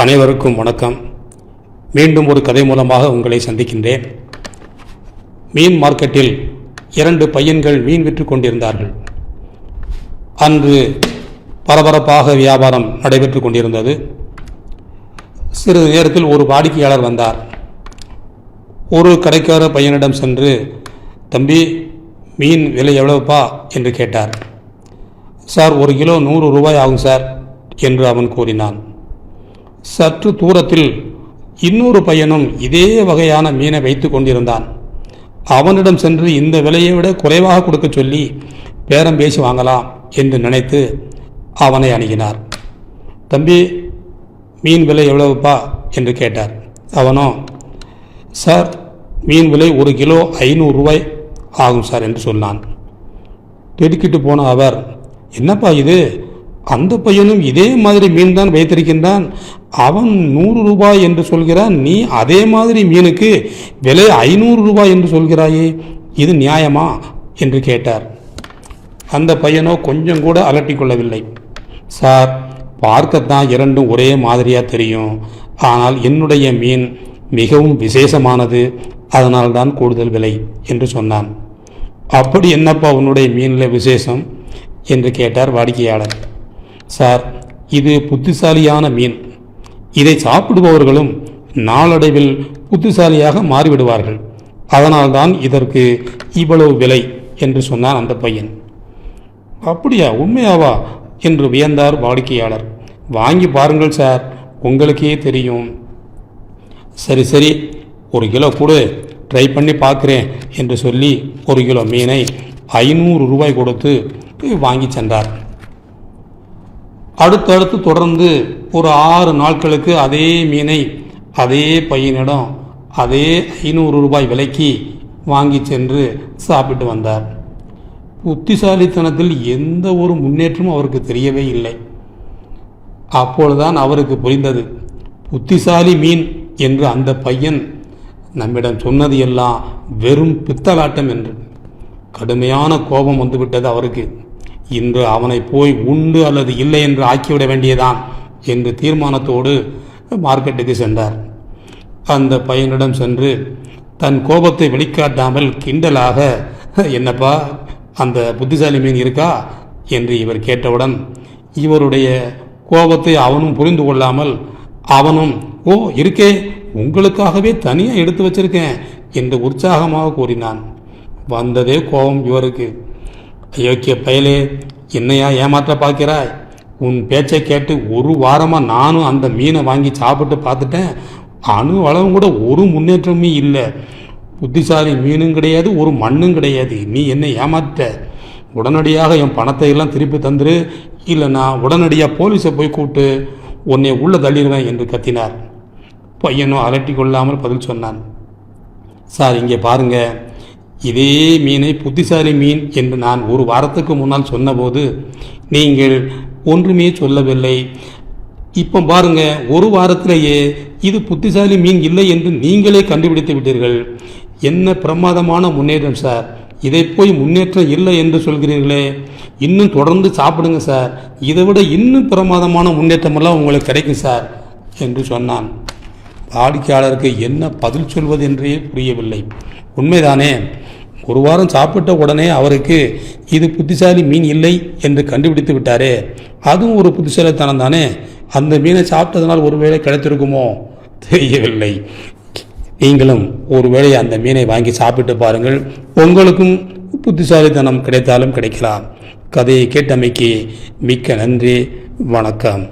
அனைவருக்கும் வணக்கம். மீண்டும் ஒரு கதை மூலமாக உங்களை சந்திக்கின்றேன். மீன் மார்க்கெட்டில் இரண்டு பையன்கள் மீன் விற்று கொண்டிருந்தார்கள். அன்று பரபரப்பாக வியாபாரம் நடைபெற்று கொண்டிருந்தது. சிறிது நேரத்தில் ஒரு வாடிக்கையாளர் வந்தார். ஒரு கடைக்கார பையனிடம் சென்று தம்பி மீன் விலை எவ்வளவுப்பா? என்று கேட்டார். சார் ஒரு கிலோ நூறு ரூபாய் ஆகும் சார் என்று அவன் கூறினான். சற்று தூரத்தில் இன்னொரு பையனும் இதே வகையான மீனை வைத்து கொண்டிருந்தான். அவனிடம் சென்று இந்த விலையை விட குறைவாக கொடுக்க சொல்லி பேரம் பேசி வாங்கலாம் என்று நினைத்து அவனை அணுகினார். தம்பி மீன் விலை எவ்வளவுப்பா? என்று கேட்டார். அவனோ சார் மீன் விலை ஒரு கிலோ ஐநூறுரூவாய் ஆகும் சார் என்று சொன்னான். திடுக்கிட்டு போன அவர் என்னப்பா இது? அந்த பையனும் இதே மாதிரி மீன் தான் வைத்திருக்கின்றான். அவன் நூறு ரூபாய் என்று சொல்கிறான். நீ அதே மாதிரி மீனுக்கு விலை ஐநூறு ரூபாய் என்று சொல்கிறாயே இது நியாயமா? என்று கேட்டார். அந்த பையனோ கொஞ்சம் கூட அலட்டிக் கொள்ளவில்லை. சார் பார்க்கத்தான் இரண்டும் ஒரே மாதிரியாக தெரியும். ஆனால் என்னுடைய மீன் மிகவும் விசேஷமானது. அதனால்தான் கூடுதல் விலை என்று சொன்னான். அப்படி என்னப்பா உன்னுடைய மீனில் விசேஷம்? என்று கேட்டார் வாடிக்கையாளர். சார் இது புத்திசாலியான மீன். இதை சாப்பிடுபவர்களும் நாளடைவில் புத்திசாலியாக மாறிவிடுவார்கள். அதனால்தான் இதற்கு இவ்வளவு விலை என்று சொன்னான் அந்த பையன். அப்படியா உண்மையாவா? என்று வியந்தார் வாடிக்கையாளர். வாங்கி பாருங்கள் சார் உங்களுக்கே தெரியும். சரி சரி ஒரு கிலோ கொடு ட்ரை பண்ணி பார்க்குறேன் என்று சொல்லி ஒரு கிலோ மீனை ஐநூறு ரூபாய் கொடுத்து வாங்கி சென்றார். அடுத்தடுத்து தொடர்ந்து ஒரு ஆறு நாட்களுக்கு அதே மீனை அதே பையனிடம் அதே ஐநூறு ரூபாய் விலைக்கு வாங்கி சென்று சாப்பிட்டு வந்தார். புத்திசாலித்தனத்தில் எந்த ஒரு முன்னேற்றமும் அவருக்கு தெரியவே இல்லை. அப்பொழுதுதான் அவருக்கு புரிந்தது. புத்திசாலி மீன் என்று அந்த பையன் நம்மிடம் சொன்னது எல்லாம் வெறும் பித்தலாட்டம் என்று. கடுமையான கோபம் வந்துவிட்டது அவருக்கு. இன்று அவனை போய் உண்டு அல்லது இல்லை என்று ஆக்கிவிட வேண்டியதான் என்று தீர்மானத்தோடு மார்க்கெட்டுக்கு சென்றார். அந்த பையனிடம் சென்று தன் கோபத்தை வெளிக்காட்டாமல் கிண்டலாக என்னப்பா அந்த புத்திசாலி மீன் இருக்கா? என்று இவர் கேட்டவுடன் இவருடைய கோபத்தை அவனும் புரிந்து கொள்ளாமல் அவனும் ஓ இருக்கே உங்களுக்காகவே தனியாக எடுத்து வச்சிருக்கேன் என்று உற்சாகமாக கூறினான். வந்ததே கோபம் இவருக்கு. அயோக்கிய பயலே என்னையா ஏமாற்ற பார்க்கிறாய்? உன் பேச்சை கேட்டு ஒரு வாரமாக நானும் அந்த மீனை வாங்கி சாப்பிட்டு பார்த்துட்டேன். அணு வளவும் கூட ஒரு முன்னேற்றமே இல்லை. புத்திசாலி மீனும் கிடையாது ஒரு மண்ணும் கிடையாது. நீ என்னை ஏமாற்ற உடனடியாக என் பணத்தை எல்லாம் திருப்பி தந்துரு. இல்லை நான் உடனடியாக போலீஸை போய் கூப்பிட்டு உன்னை உள்ளே தள்ளிடுவேன் என்று கத்தினார். பையனும் அலட்டி கொள்ளாமல் பதில் சொன்னான். சார் இங்கே பாருங்கள் இதே மீனை புத்திசாலி மீன் என்று நான் ஒரு வாரத்துக்கு முன்னால் சொன்னபோது நீங்கள் ஒன்றுமே சொல்லவில்லை. இப்போ பாருங்க ஒரு வாரத்திலேயே இது புத்திசாலி மீன் இல்லை என்று நீங்களே கண்டுபிடித்து விட்டீர்கள். என்ன பிரமாதமான முன்னேற்றம் சார். இதை போய் முன்னேற்றம் இல்லை என்று சொல்கிறீர்களே. இன்னும் தொடர்ந்து சாப்பிடுங்க சார். இதை விட இன்னும் பிரமாதமான முன்னேற்றமெல்லாம் உங்களுக்கு கிடைக்கும் சார் என்று சொன்னான். வாடிக்கையாளருக்கு என்ன பதில் சொல்வது என்றே புரியவில்லை. உண்மைதானே? ஒரு வாரம் சாப்பிட்ட உடனே அவருக்கு இது புத்திசாலி மீன் இல்லை என்று கண்டுபிடித்து விட்டாரே. அதுவும் ஒரு புத்திசாலித்தனம் தானே? அந்த மீனை சாப்பிட்டதனால் ஒருவேளை கிடைத்திருக்குமோ? தெரியவில்லை. நீங்களும் ஒருவேளை அந்த மீனை வாங்கி சாப்பிட்டு பாருங்கள். உங்களுக்கும் புத்திசாலித்தனம் கிடைத்தாலும் கிடைக்கலாம். கதையை கேட்டமைக்கு மிக்க நன்றி. வணக்கம்.